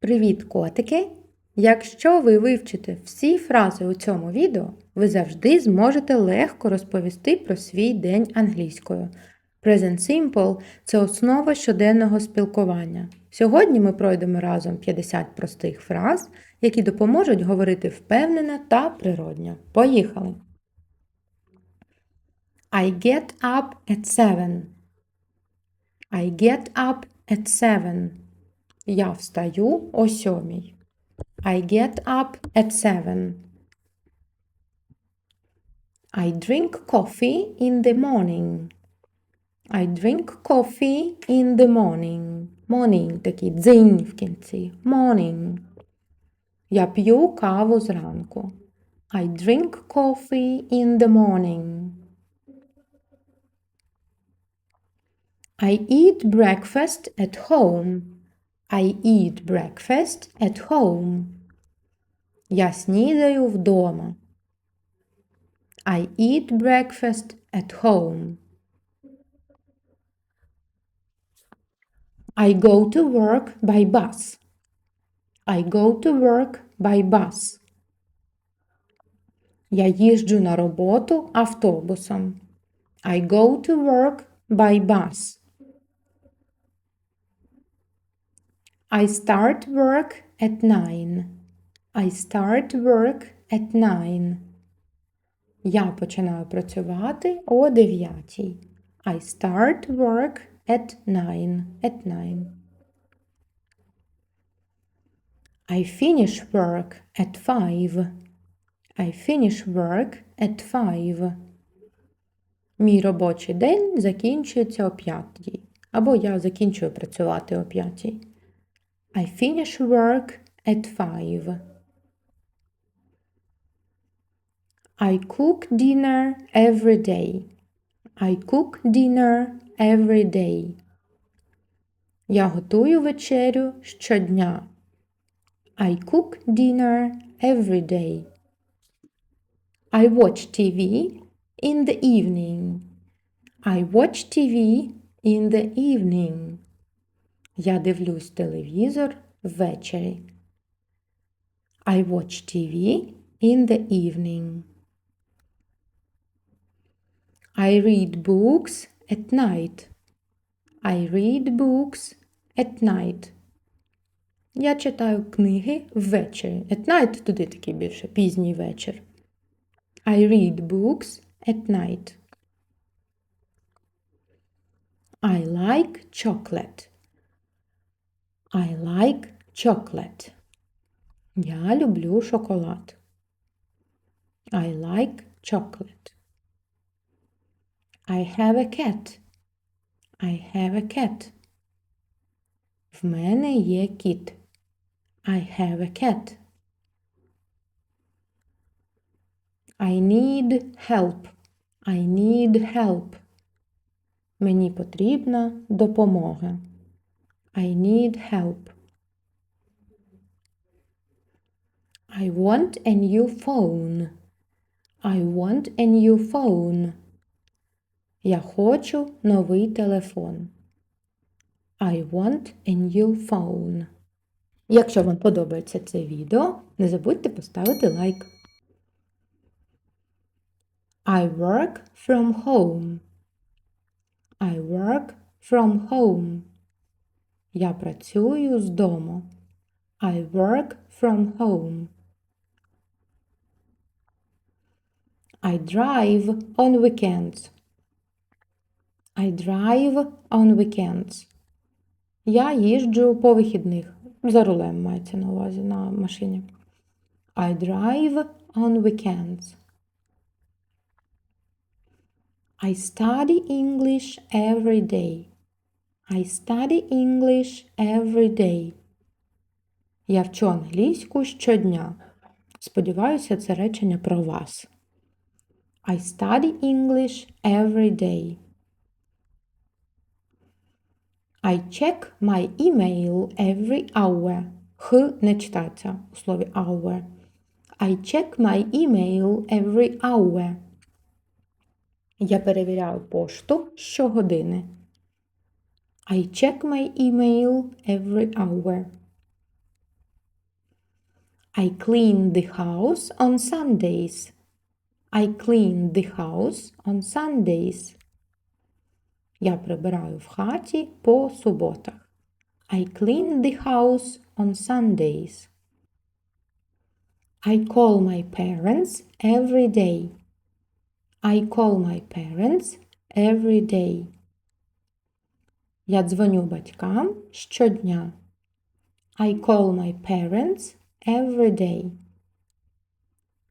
Привіт, котики! Якщо ви вивчите всі фрази у цьому відео, ви завжди зможете легко розповісти про свій день англійською. Present Simple – це основа щоденного спілкування. Сьогодні ми пройдемо разом 50 простих фраз, які допоможуть говорити впевнено та природньо. Поїхали! I get up at 7. I get up at 7. Я встаю о сьомій. I get up at seven. I drink coffee in the morning. I drink coffee in the morning. Morning такий дзинь в кінці. Morning. Я п'ю каву зранку. I drink coffee in the morning. I eat breakfast at home. I eat breakfast at home. Я снідаю вдома. I eat breakfast at home. I go to work by bus. I go to work by bus. Я їжджу на роботу автобусом. I go to work by bus. I start work at nine. I start work at nine. Я починаю працювати о дев'ятій. I start work at nine. At nine. I finish work at five. I finish work at five. Мій робочий день закінчується о п'ятій. Або я закінчую працювати о п'ятій. I finish work at five. I cook dinner every day. I cook dinner every day. Я готую вечерю щодня. I cook dinner every day. I watch TV in the evening. I watch TV in the evening. Я дивлюсь телевізор ввечері. I watch TV in the evening. I read books at night. I read books at night. Я читаю книги ввечері. At night туди такий більше пізній вечір. I read books at night. I like chocolate. I like chocolate. Я люблю шоколад. I like chocolate. I have a cat. I have a cat. В мене є кіт. I have a cat. I need help. I need help. Мені потрібна допомога. I need help. I want a new phone. I want a new phone. Я хочу новий телефон. I want a new phone. Якщо вам подобається це відео, не забудьте поставити лайк. I work from home. I work from home. Я працюю з дому. I work from home. I drive on weekends. I drive on weekends. Я їжджу по вихідних. За рулем мається на увазі на машині. I drive on weekends. I study English every day. I study English every day. Я вчу англійську щодня. Сподіваюся, це речення про вас. I study English every day. I check my email every hour. Х не читається у слові hour. I check my email every hour. Я перевіряю пошту щогодини. I check my email every hour. I clean the house on Sundays. I clean the house on Sundays. Я прибираю в хаті по суботах. I clean the house on Sundays. I call my parents every day. I call my parents every day. Я дзвоню батькам щодня. I call my parents every day.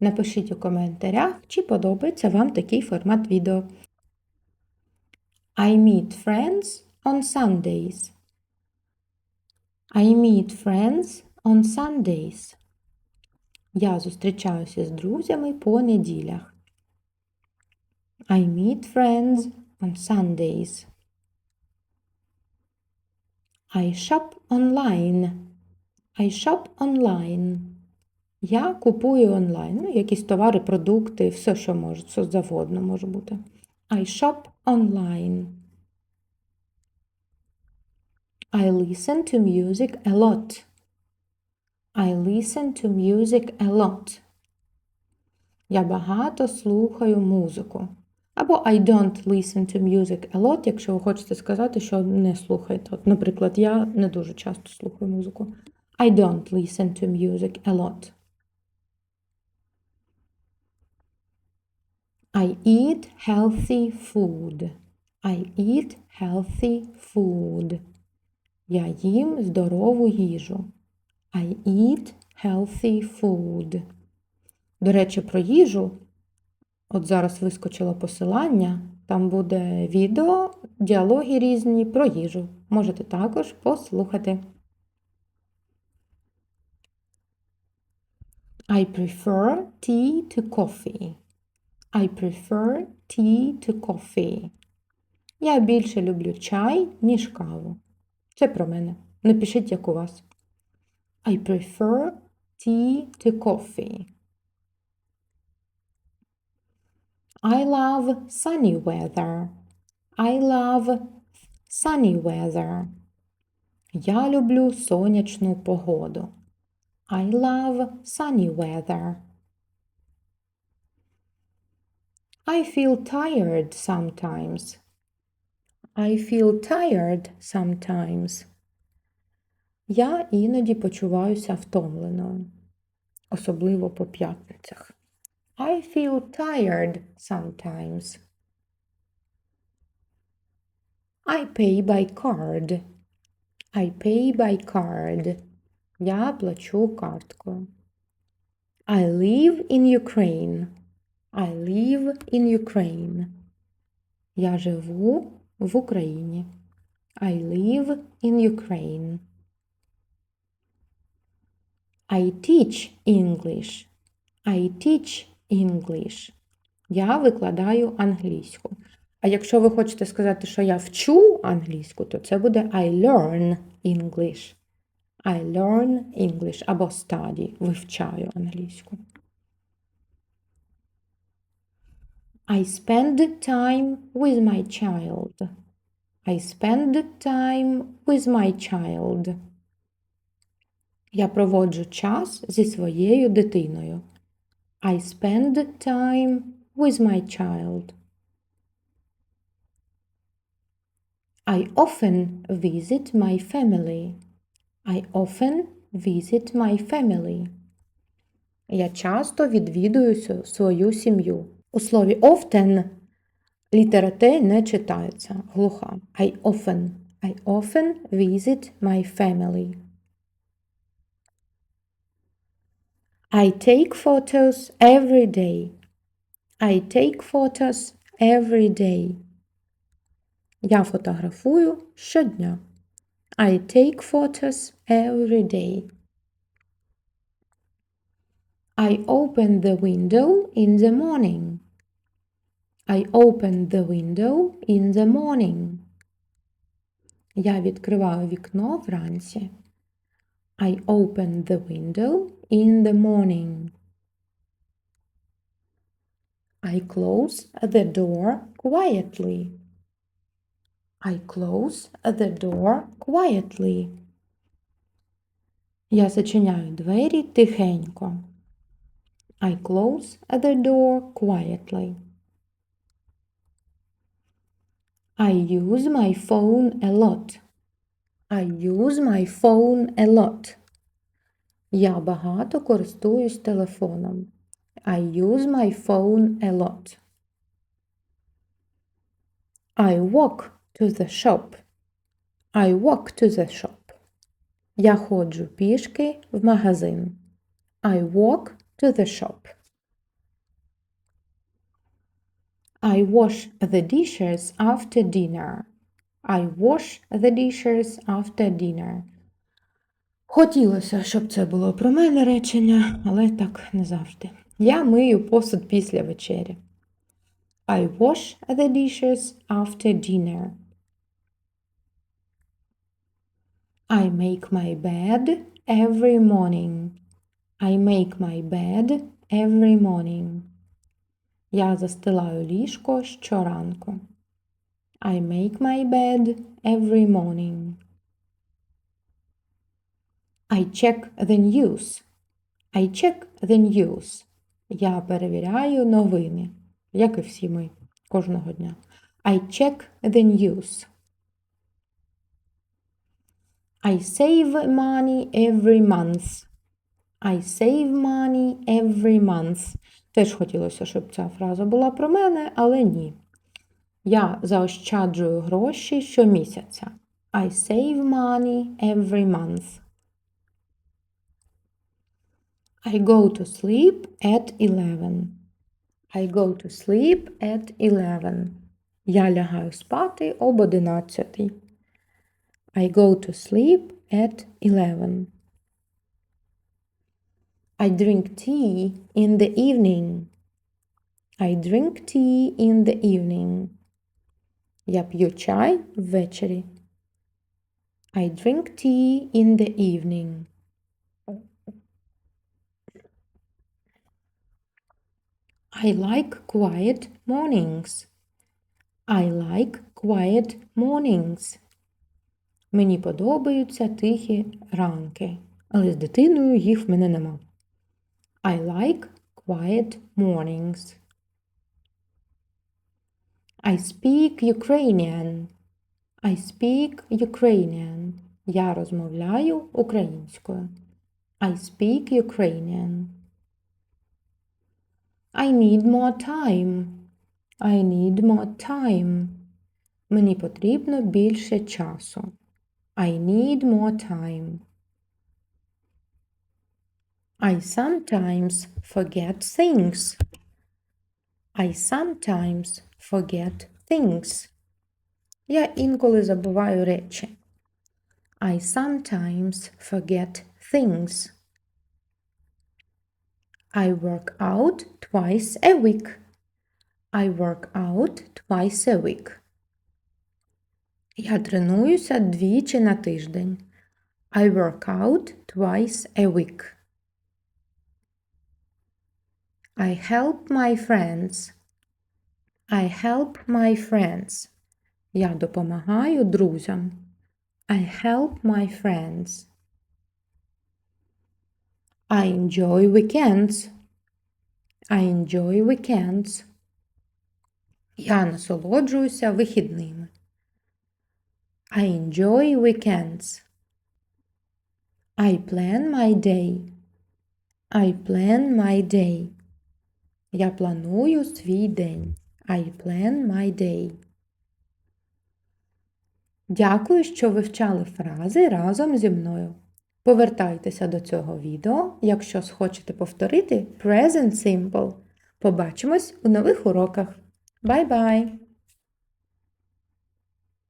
Напишіть у коментарях, чи подобається вам такий формат відео. I meet friends on Sundays. I meet friends on Sundays. Я зустрічаюся з друзями по неділях. I meet friends on Sundays. I shop online. I shop online. Я купую онлайн. Ну, якісь товари, продукти, все, що може, все завгодно може бути. I shop online. I listen to music a lot. I listen to music a lot. Я багато слухаю музику. Або I don't listen to music a lot, якщо ви хочете сказати, що не слухаєте. От, наприклад, я не дуже часто слухаю музику. I don't listen to music a lot. I eat healthy food. I eat healthy food. Я їм здорову їжу. I eat healthy food. До речі, про їжу. От зараз вискочило посилання. Там буде відео, діалоги різні про їжу. Можете також послухати. I prefer tea to coffee. I prefer tea to coffee. Я більше люблю чай, ніж каву. Це про мене. Напишіть, як у вас. I prefer tea to coffee. I love sunny weather. I love sunny weather. Я люблю сонячну погоду. I love sunny weather. I feel tired sometimes. I feel tired sometimes. Я іноді почуваюся втомленою, особливо по п'ятницях. I feel tired sometimes. I pay by card. I pay by card. Я плачу карткою. I live in Ukraine. I live in Ukraine. Я живу в Україні. I live in Ukraine. I teach English. I teach English. Я викладаю англійську. А якщо ви хочете сказати, що я вчу англійську, то це буде I learn English. I learn English або study. Вивчаю англійську. I spend time with my child. I spend time with my child. Я проводжу час зі своєю дитиною. I spend time with my child. I often visit my family. I often visit my family. Я часто відвідую свою сім'ю. У слові often літера Т не читається, глуха. I often. I often visit my family. I take photos every day. I take photos every day. Я фотографую щодня. I take photos every day. I open the window in the morning. I open the window in the morning. Я відкриваю вікно вранці. I open the window in the morning. I close the door quietly. I close the door quietly. Я зачиняю двері тихенько. I close the door quietly. I use my phone a lot. I use my phone a lot. Я багато користуюсь телефоном. I use my phone a lot. I walk to the shop. I walk to the shop. Я ходжу пішки в магазин. I walk to the shop. I wash the dishes after dinner. I wash the dishes after dinner. Хотілося, щоб це було про мене речення, але так не завжди. Я мию посуд після вечері. I wash the dishes after dinner. I make my bed every morning. I make my bed every morning. Я застилаю ліжко щоранку. I make my bed every morning. I check the news. I check the news. Я перевіряю новини, як і всі ми кожного дня. I check the news. I save money every month. I save money every month. Теж хотілося, щоб ця фраза була про мене, але ні. Я заощаджую гроші щомісяця. I save money every month. I go to sleep at 11. I go to sleep at 11. Я лягаю спати об 11. I go to sleep at 11. I drink tea in the evening. I drink tea in the evening. Я п'ю чай ввечері. I drink tea in the evening. I like quiet mornings. I like quiet mornings. Мені подобаються тихі ранки, але з дитиною їх в мене нема. I like quiet mornings. I speak Ukrainian. I speak Ukrainian. Я розмовляю українською. I speak Ukrainian. I need more time. I need more time. Мені потрібно більше часу. I need more time. I sometimes forget things. I sometimes forget things. Я інколи забуваю речі. I sometimes forget things. I work out twice a week. I work out twice a week. Я тренуюся двічі на тиждень. I work out twice a week. I help my friends. I help my friends. Я допомагаю друзям. I help my friends. I enjoy weekends. I enjoy weekends. Я насолоджуюся вихідними. I enjoy weekends. I plan my day. I plan my day. Я планую свій день. I plan my day. Дякую, що вивчали фрази разом зі мною. Повертайтеся до цього відео, якщо схочете повторити Present Simple. Побачимось у нових уроках. Бай-бай!